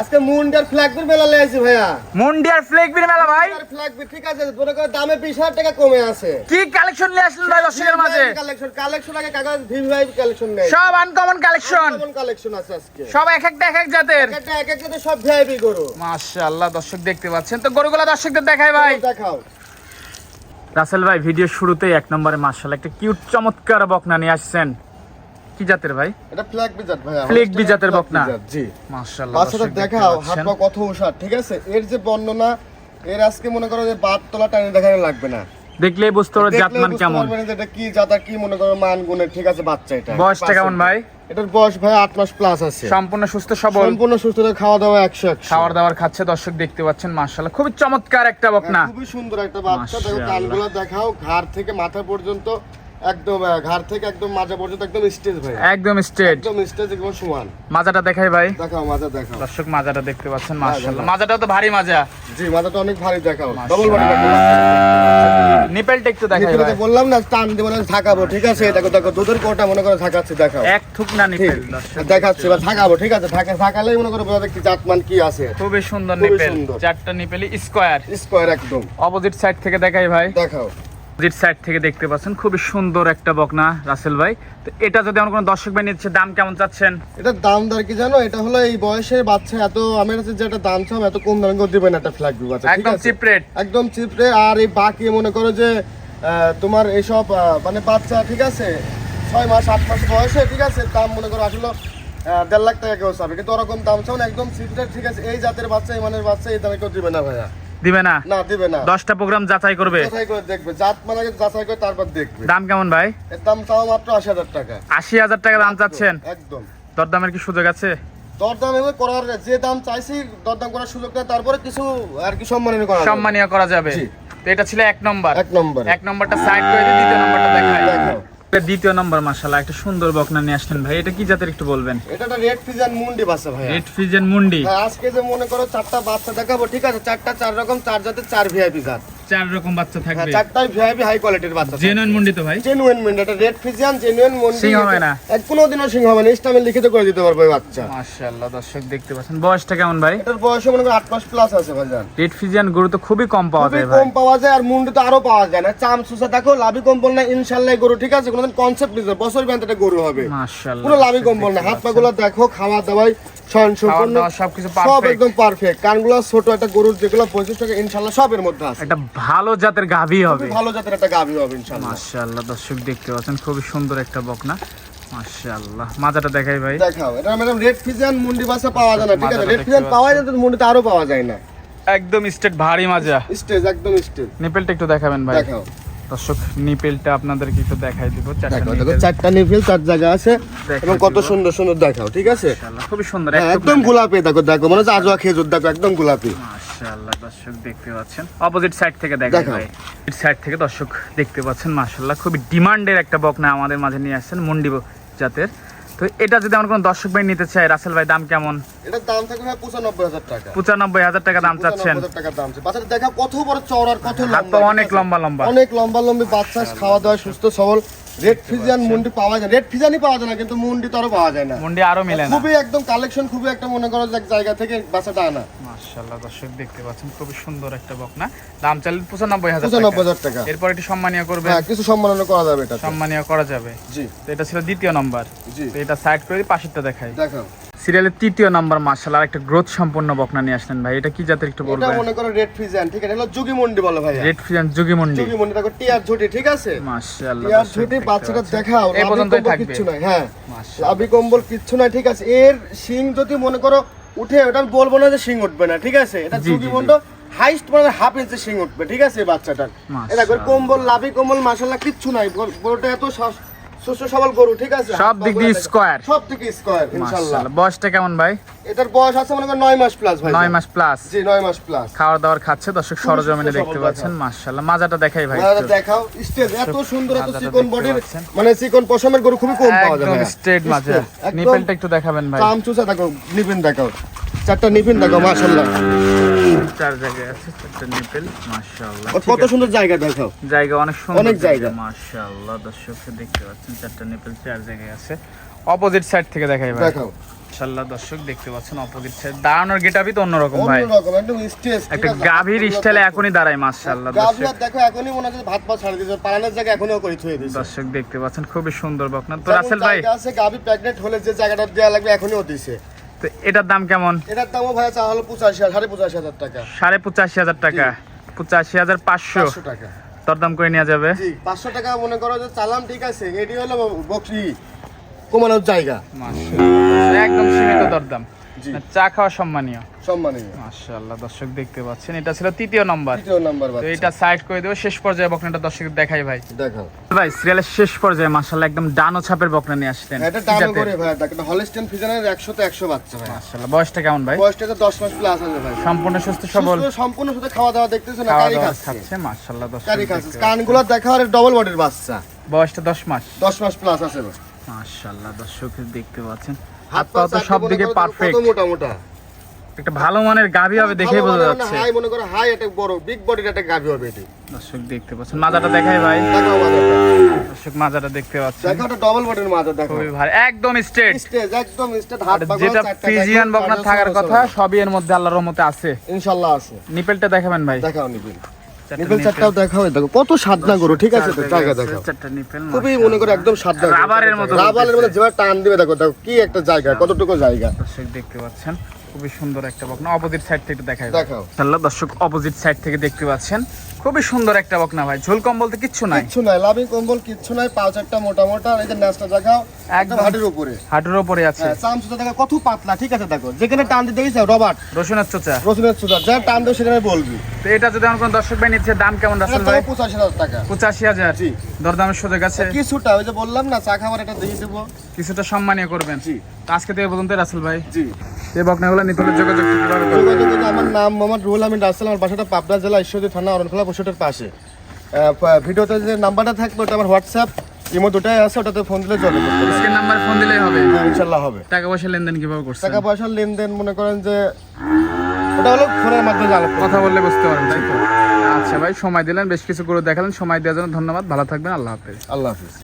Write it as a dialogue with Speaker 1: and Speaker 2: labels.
Speaker 1: আজকে মুন্ডার ফ্ল্যাগবির মেলা লেগেছি ভাইয়া।
Speaker 2: মুন্ডিয়ার ফ্লেগবির মেলা ভাই?
Speaker 1: ফ্ল্যাগবির ঠিক আছে মনে করো দামে বিশ হাজার টাকা কমে আছে।
Speaker 2: কি কালেকশন নিয়ে আসলেন ভাই দর্শকের মাঝে?
Speaker 1: কালেকশন কালেকশন আগে কাগজ ভিভিআই কালেকশন নেই।
Speaker 2: সব আনকমন কালেকশন
Speaker 1: কালেকশন আছে আজকে।
Speaker 2: সব এক একটা এক এক জাতের।
Speaker 1: একটা এক একটা সব ভিআইপি গরু।
Speaker 2: মাশাআল্লাহ দর্শক দেখতে পাচ্ছেন। তো গরুগুলা দর্শকদের দেখায় ভাই।
Speaker 1: দেখাও।
Speaker 2: রাসেল ভাই ভিডিও শুরুতেই এক নম্বরে মাশাআল্লাহ একটা কিউট চমৎকার বকনা নিয়ে আসছেন। কি জাতের ভাই?
Speaker 1: এটা ফ্ল্যাগ বিজাত ভাইয়া
Speaker 2: ফ্ল্যাগ বিজাতের বকনা।
Speaker 1: জি।
Speaker 2: মাশাআল্লাহ
Speaker 1: বাচ্চাটা দেখাও হাত পা কত ওষার ঠিক আছে? এর যে বর্ণনা এর আজকে মনে করো যে বাদ তোলা টানে দেখানো লাগবে না।
Speaker 2: দেখলেই বুঝতে পারো
Speaker 1: দেখলেই
Speaker 2: জাতমান কেমন।
Speaker 1: এটা কি জাত আর কি মনে করো মান গুণের ঠিক আছে বাচ্চা এটা।
Speaker 2: বয়সটা কেমন ভাই?
Speaker 1: এটার বয়স ভাই আট মাস প্লাস আছে।
Speaker 2: সম্পূর্ণ সুস্থ সবল।
Speaker 1: সম্পূর্ণ সুস্থ খাওয়া দাওয়া একশো একশো।
Speaker 2: খাবার দাবার খাচ্ছে দর্শক দেখতে পাচ্ছেন মাশাআল্লাহ। খুবই চমৎকার একটা বকনা।
Speaker 1: হ্যাঁ, খুবই সুন্দর একটা বাচ্চা। দেখো। কানগুলো দেখাও ঘাড় থেকে মাথা পর্যন্ত একদম ঘাড় থেকে একদম মাজা পর্যন্ত একদম স্টেজ ভাই
Speaker 2: একদম স্ট্রেট
Speaker 1: একদম স্টেজ একদম সমান।
Speaker 2: মাজাটা দেখাই ভাই।
Speaker 1: দেখাও মাজা দেখাও।
Speaker 2: দর্শক মাজাটা দেখতে পাচ্ছেন মাশাআল্লাহ। মাজাটাও তো ভারী মাজা।
Speaker 1: জি মাজাটা অনেক ভারী দেখাও। ডবল বডি
Speaker 2: নিপেলটা একটু দেখাই ভাই।
Speaker 1: বললাম না টান দিয়ে মানে থাকাবো ঠিক আছে? দেখো দেখো দুধের কোটা মনে করে থাকাচ্ছি দেখাও।
Speaker 2: এক থুক না নিপেল
Speaker 1: দেখাচ্ছি বা থাকাবো ঠিক আছে? থাকা থাকালেই মনে করো বোঝা কি জাতমান কি আছে।
Speaker 2: খুবই সুন্দর নিপেল। চারটা নিপেলই স্কোয়ার
Speaker 1: স্কোয়ার একদম।
Speaker 2: অপোজিট সাইড থেকে দেখাই ভাই।
Speaker 1: দেখাও।
Speaker 2: অপোজিট সাইড থেকে দেখতে পাচ্ছেন খুবই সুন্দর একটা বকনা রাসেল ভাই। তো এটা যদি আমার কোনো দর্শক ভাই নিচ্ছে দাম কেমন চাচ্ছেন?
Speaker 1: এটার দাম দর কি জানো? এটা হলো এই বয়সের বাচ্চা এত আমার কাছে যেটা দাম চাম এত কম দামে কেউ দিবে না একটা ফ্ল্যাগ বাচ্চা
Speaker 2: একদম চিপ রেট
Speaker 1: একদম চিপড়ে আর এই বাকি মনে করো যে তোমার এইসব মানে বাচ্চা ঠিক আছে? ছয় মাস আট মাস বয়সে ঠিক আছে? দাম মনে করো আসলে দেড় লাখ টাকা কেউ চাবে। কিন্তু ওরকম দাম চাও না একদম চিপড়ে ঠিক আছে? এই জাতের বাচ্চা এই মানের বাচ্চা এই দামে কেউ দিবে না ভাইয়া।
Speaker 2: দিবে না?
Speaker 1: না দিবে না।
Speaker 2: দশটা প্রোগ্রাম যাচাই করবে।
Speaker 1: যাচাই করে দেখবে। জাত মানে যাচাই করে তারপর দেখবে।
Speaker 2: দাম কেমন ভাই?
Speaker 1: এর দাম চাও মাত্র আশি হাজার টাকা।
Speaker 2: আশি হাজার টাকা দাম চাচ্ছেন?
Speaker 1: একদম।
Speaker 2: দরদামের কি সুযোগ আছে?
Speaker 1: দরদাম এবার করার যে দাম চাইছি দরদাম করার সুযোগ নেই তারপরে কিছু আর কি সম্মাননীয় করা।
Speaker 2: সম্মানীয় করা যাবে।
Speaker 1: জি।
Speaker 2: তো এটা ছিল এক নম্বর।
Speaker 1: এক নম্বর।
Speaker 2: এক নম্বরটা সাইড করে নম্বরটা দেখাই। দ্বিতীয় নম্বর মাশাআল্লাহ একটা সুন্দর বকনা নিয়ে আসলেন ভাই। এটা কি জাতের একটু বলবেন?
Speaker 1: এটা একটা রেড ফিজান মুন্ডি বাচ্চা ভাই
Speaker 2: রেড ফিজেন মুন্ডি।
Speaker 1: হ্যাঁ, আজকে যে মনে করো চারটা বাচ্চা দেখাবো ঠিক আছে? চারটা চার রকম চার জাতের চার ভিআইপি জাত।
Speaker 2: চার রকম বাচ্চা
Speaker 1: হ্যাঁ,
Speaker 2: থাকবে।
Speaker 1: চারটাই ভিআইপি হাই কোয়ালিটির বাচ্চা
Speaker 2: জেনুইন মুন্ডি তো ভাই।
Speaker 1: জেনুইন মুন্ডি এটা রেড ফিজিয়ান জেনুইন মুন্ডি।
Speaker 2: সিং হবে না?
Speaker 1: এক কোনোদিনও সিং হবে না ইসলামে লিখিত করে দিতে পারব এই বাচ্চা।
Speaker 2: মাশাআল্লাহ দর্শক দেখতে পাচ্ছেন। বয়সটা কেমন ভাই?
Speaker 1: এটার বয়সে মনে করো আট মাস প্লাস আছে ভাইজান।
Speaker 2: রেড ফিজিয়ান গরু তো খুবই কম পাওয়া যায় ভাই।
Speaker 1: কম পাওয়া যায় আর মুন্ডি তো আরও পাওয়া যায় না। চাম সুসা দেখো লাভি কম্বল না ইনশাল্লাহ এই গরু ঠিক আছে? কোনোদিন কনসেপ্ট নিতে বছর ব্যান্ড একটা গরু হবে।
Speaker 2: মাশাআল্লাহ
Speaker 1: পুরো লাভি কম্বল না হাত পা গুলো দেখো খাওয়া দাওয়াই
Speaker 2: দাওয়া সবকিছু
Speaker 1: সব একদম পারফেক্ট কানগুলো ছোট একটা গরুর যেগুলো পঁচিশ টাকা ইনশাল্লাহ সবের মধ্যে আছে।
Speaker 2: একটা ভালো জাতের গাভী হবে।
Speaker 1: ভালো জাতের একটা গাভী হবে ইনশাআল্লাহ।
Speaker 2: মাশাআল্লাহ দর্শক দেখতে পাচ্ছেন খুবই সুন্দর একটা বকনা। মাশাআল্লাহ মাজাটা দেখাই ভাই।
Speaker 1: দেখাও এটা ম্যাডাম রেড ফিজান মুন্ডি বাসা পাওয়া যায় না ঠিক আছে? রেড
Speaker 2: ফিজান
Speaker 1: পাওয়া যায় কিন্তু মুন্ডিতে আরও পাওয়া যায় না।
Speaker 2: একদম স্টেট ভারী মাজা।
Speaker 1: স্টেজ একদম স্টেজ।
Speaker 2: নেপেলটা একটু দেখাবেন ভাই।
Speaker 1: দেখাও।
Speaker 2: দর্শক নিপেলটা আপনাদেরকে একটু দেখাই দিব। চারটা
Speaker 1: দেখো দেখো
Speaker 2: নিপেল
Speaker 1: চার জায়গা আছে। এবং কত সুন্দর সুন্দর দেখাও ঠিক আছে?
Speaker 2: খুবই সুন্দর
Speaker 1: হ্যাঁ, একদম গোলাপি দেখো দেখো মানে আজোয়া খেজুর দেখো একদম গোলাপি।
Speaker 2: মাশাআল্লাহ দর্শক দেখতে পাচ্ছেন। অপোজিট সাইড থেকে দেখাই। ভাই। সাইড থেকে দর্শক দেখতে পাচ্ছেন মাশাআল্লাহ খুবই ডিমান্ডের একটা বকনা আমাদের মাঝে নিয়ে আসছেন মন্ডি জাতের। তো এটা যদি আমার কোনো দর্শক ভাই নিতে চাই রাসেল ভাই দাম কেমন?
Speaker 1: এটার দাম থাকবে ভাই পঁচানব্বই হাজার টাকা।
Speaker 2: পঁচানব্বই হাজার টাকা দাম চাচ্ছেন।
Speaker 1: 95,000 টাকা দাম আছে বাচ্চাটা দেখা কত বড় চওড়ার কত লম্বা
Speaker 2: অনেক লম্বা লম্বা।
Speaker 1: অনেক লম্বা লম্বি বাচ্চা খাওয়া দাওয়া সুস্থ সবল। রেড ফিজিয়ান মুন্ডি পাওয়া যায় রেড ফিজিয়ানই পাওয়া যায় না কিন্তু মুন্ডি তো আরও পাওয়া যায় না।
Speaker 2: মুন্ডি আরও মেলে না।
Speaker 1: খুবই একদম কালেকশন খুবই একটা মনে করো যায় এক জায়গা থেকে বাচ্চাটা আনা।
Speaker 2: মাশাআল্লাহ দর্শক দেখতে পাচ্ছেন খুবই সুন্দর একটা বকনা। দাম চাল পঁচানব্বই হাজার টাকা।
Speaker 1: 95000 টাকা।
Speaker 2: এরপর এটি সম্মানীয় করবে
Speaker 1: হ্যাঁ কিছু সম্মাননা করা যাবে এটা
Speaker 2: সম্মানীয় করা যাবে।
Speaker 1: জি।
Speaker 2: তো এটা ছিল দ্বিতীয় নম্বর
Speaker 1: জি।
Speaker 2: তো এটা সাইড করে পাশেরটা দেখাই।
Speaker 1: দেখাও।
Speaker 2: সিরিয়ালের তৃতীয় নাম্বার মার্শাল আর একটা গ্রোথ সম্পন্ন বকনা নিয়ে আসলেন ভাই। এটা কি জাতের একটু
Speaker 1: এটা মনে করো রেড ফিজিয়ান ঠিক আছে? এটা হলো যুগি মন্ডি বলে ভাই
Speaker 2: রেড ফিজান যুগি মন্ডি।
Speaker 1: যুগি মন্ডি দেখো টিয়ার ঝুটি ঠিক আছে?
Speaker 2: মাশাআল্লাহ
Speaker 1: টিয়ার ঝুটি বাচ্চাটা দেখাও
Speaker 2: এই
Speaker 1: কম্বল
Speaker 2: থাকবে।
Speaker 1: কিচ্ছু নাই হ্যাঁ?
Speaker 2: মাশাআল্লাহ
Speaker 1: লাভি কম্বল কিচ্ছু নাই ঠিক আছে? এর শিং যদি মনে করো উঠে ওটা আমি বলব না যে শিং উঠবে না ঠিক আছে? এটা
Speaker 2: জি,
Speaker 1: যুগি
Speaker 2: জি, জি।
Speaker 1: হাইস্ট মানে হাফ ইঞ্চি শিং উঠবে ঠিক আছে বাচ্চাটার? এটা করে কম্বল লাভি কম্বল মাশাআল্লাহ কিচ্ছু নাই গরুটা এত সুস্থ সবল গরু ঠিক আছে?
Speaker 2: সব দিক দিয়ে স্কোয়ার
Speaker 1: সব দিকে স্কোয়ার ইনশাআল্লাহ।
Speaker 2: বয়সটা কেমন ভাই?
Speaker 1: এটার বয়স আছে মনে করো নয় মাস প্লাস ভাই।
Speaker 2: নয় মাস প্লাস
Speaker 1: জি নয় মাস প্লাস
Speaker 2: খাওয়ার দাওয়ার খাচ্ছে দর্শক সরজমিনে দেখতে পাচ্ছেন মাশাআল্লাহ। মাজাটা দেখাই ভাই একটু।
Speaker 1: দেখাও। স্টেজ এত সুন্দর এত চিকন বডির মানে চিকন পশমের গরু খুবই কম পাওয়া যায়
Speaker 2: একদম। স্ট্রেট মাজা নিপেলটা একটু দেখাবেন ভাই।
Speaker 1: চাম চুষা দেখো নিপিন দেখাও। চারটা মাশাআল্লাহ।
Speaker 2: চার জায়গায় আছে চারটা নিপেল মাশাআল্লাহ।
Speaker 1: কত সুন্দর জায়গা দেখাও।
Speaker 2: জায়গা অনেক সুন্দর
Speaker 1: অনেক জায়গা।
Speaker 2: মাশাআল্লাহ দর্শক দেখতে পাচ্ছেন চারটা নিপেল চার জায়গায় আছে। অপোজিট সাইড থেকে দেখাই ভাই।
Speaker 1: দেখাও।
Speaker 2: দর্শক দেখতে পাচ্ছেন অপোজিট সাইড দাঁড়ানোর গেটাবি তো অন্যরকম ভাই।
Speaker 1: অন্যরকম একদম স্টেজ
Speaker 2: একটা গাভীর স্টাইলে এখনই দাঁড়ায় মাশাল্লাহ
Speaker 1: গাভী
Speaker 2: দর্শক।
Speaker 1: দেখো এখনই মনে হচ্ছে ভাত পা ছাড়ে দিয়েছে পালানোর জায়গা এখনই করে থুয়ে দিয়েছে।
Speaker 2: দর্শক দেখতে পাচ্ছেন খুবই সুন্দর বকনা। তো রাসেল ভাই
Speaker 1: আছে গাভী প্রেগনেন্ট হলে যে জায়গাটা দেওয়া লাগবে এখনই দিছে
Speaker 2: তো এটার দাম কেমন?
Speaker 1: এটার দামও ভাই চা হলো পঁচাশি সাড়ে পঁচাশি হাজার টাকা।
Speaker 2: সাড়ে পঁচাশি হাজার টাকা। পঁচাশি হাজার পাঁচশো।
Speaker 1: টাকা।
Speaker 2: দরদাম করে নেওয়া যাবে।
Speaker 1: জি পাঁচশো টাকা মনে করো যে চালাম ঠিক আছে এটি হলো বক্সি কমানোর জায়গা।
Speaker 2: মাশাআল্লাহ। একদম সীমিত দরদাম। চা খাওয়া সম্মানীয়।
Speaker 1: সম্মানীয়।
Speaker 2: মাশাআল্লাহ দর্শক দেখতে পাচ্ছেন এটা ছিল তৃতীয় নম্বর।
Speaker 1: তৃতীয় নাম্বার
Speaker 2: তো এটা সাইড করে দেবো শেষ পর্যায়ে বকনাটা দর্শক দেখাই ভাই।
Speaker 1: দেখো
Speaker 2: ভাই সিরিয়ালের শেষ পর্যায়ে মাশাআল্লাহ একদম ডানো ছাপের বকনা নিয়ে আসলেন
Speaker 1: এটা দাম করে ভাই এটা হলিস্টেন ফিজানের একশো তো একশো বাচ্চা ভাই।
Speaker 2: মাশাআল্লাহ বয়সটা কেমন ভাই?
Speaker 1: বয়সটা তো দশ মাস প্লাস আছে ভাই।
Speaker 2: সম্পূর্ণ সুস্থ সবল।
Speaker 1: সম্পূর্ণ শুধু খাওয়া দাওয়া দেখতেছো না কারি খাচ্ছে
Speaker 2: মাশাআল্লাহ দর্শক
Speaker 1: কারি খাচ্ছে কানগুলো দেখা আর ডবল বডির বাচ্চা।
Speaker 2: বয়সটা দশ মাস।
Speaker 1: দশ মাস প্লাস আছে ভাই।
Speaker 2: মাশাআল্লাহ দর্শক দেখতে পাচ্ছেন।
Speaker 1: হাত
Speaker 2: হাত পা তো সব দিকে পারফেক্ট
Speaker 1: মোটা মোটা।
Speaker 2: একটা ভালো মানের গাভী হবে দেখেই বোঝা যাচ্ছে।
Speaker 1: হাই মনে করো হাই একটা বড় বিগ বডির একটা গাভি হবে এটি।
Speaker 2: দর্শক দেখতে পাচ্ছেন মাজাটা দেখাই ভাই। দর্শক মাজাটা দেখতে পাচ্ছেন।
Speaker 1: দেখো একটা ডবল বডির মাজা দেখো
Speaker 2: খুবই ভালো একদম স্ট্রেট
Speaker 1: স্টেজ একদম স্টেজ হাত পা
Speaker 2: যেটা ফ্রিজিয়ান বকনা থাকার কথা সবই এর মধ্যে আল্লাহর রহমতে আছে।
Speaker 1: ইনশাআল্লাহ আছে।
Speaker 2: নিপেলটা দেখাবেন ভাই।
Speaker 1: দেখাও নিবিল
Speaker 2: চারটা
Speaker 1: চারটাও দেখা হয় দেখো কত সাদনা গরু ঠিক আছে তো? জায়গা দেখো খুবই মনে করো একদম সাদনা
Speaker 2: রাবারের মতো
Speaker 1: রাবারের মতো। যেভাবে টান দিবে দেখো দেখো কি একটা জায়গা কতটুকু জায়গা।
Speaker 2: দেখতে পাচ্ছেন খুবই সুন্দর একটা বকনা। অপোজিট সাইড থেকে দেখায়
Speaker 1: দেখাও।
Speaker 2: আল্লাহ দর্শক অপোজিট সাইড থেকে দেখতে পাচ্ছেন। খুবই সুন্দর একটা বকনা ভাই। ঝোল কম্বল তো কিচ্ছু নাই।
Speaker 1: কিচ্ছু নাই লাভি কম্বল কিচ্ছু নাই একটা মোটা মোটা এই যে ন্যাসটা দেখাও একদম।
Speaker 2: হাড়ের
Speaker 1: হাটের উপরে।
Speaker 2: হাঁটুর উপরে আছে।
Speaker 1: হ্যাঁ চামচুটা দেখো কত পাতলা ঠিক আছে দেখো। যেখানে টান দিয়ে গেছে রবার্ট
Speaker 2: রসুনের চোচা।
Speaker 1: রসুনের চোচা যা টান দেবে সেখানে বলবি।
Speaker 2: তো এটা যদি আমার কোনো দর্শক ভাই নিচ্ছে দাম কেমন
Speaker 1: আছে
Speaker 2: রাসেল ভাই?
Speaker 1: পঁচাশি হাজার টাকা।
Speaker 2: পঁচাশি হাজার।
Speaker 1: জি।
Speaker 2: দরদামের সুযোগ আছে।
Speaker 1: কিছুটা ওই যে বললাম না চা খাবার এটা দিয়ে দেবো।
Speaker 2: কিছুটা সম্মানীয় করবেন।
Speaker 1: জি।
Speaker 2: তো আজকে থেকে পর্যন্ত রাসেল ভাই।
Speaker 1: জি।
Speaker 2: এই বকনাগুলো নিতে হলে যোগাযোগ কীভাবে করবেন?
Speaker 1: আমার নাম মোহাম্মদ রুহুল আমিন রাসেল আমার বাসাটা পাবনা জেলা ঈশ্বরদী থানা অরণখোলা পশুটের পাশে। ভিডিওতে যে নাম্বারটা থাকবে ওটা আমার হোয়াটসঅ্যাপ ইমো দুটাই আছে ওটাতে ফোন দিলে চলে
Speaker 2: নাম্বার ফোন দিলেই হবে।
Speaker 1: ইনশাল্লাহ হবে।
Speaker 2: টাকা পয়সা লেনদেন কীভাবে করছেন?
Speaker 1: টাকা পয়সার লেনদেন মনে করেন যে ওটা হলো ফোনের মাধ্যমে আলাপ
Speaker 2: কথা বললে বুঝতে পারবেন তাই তো? আচ্ছা ভাই সময় দিলেন বেশ কিছু করে দেখালেন সময় দেওয়ার জন্য ধন্যবাদ ভালো থাকবেন আল্লাহ হাফেজ।
Speaker 1: আল্লাহ হাফিজ।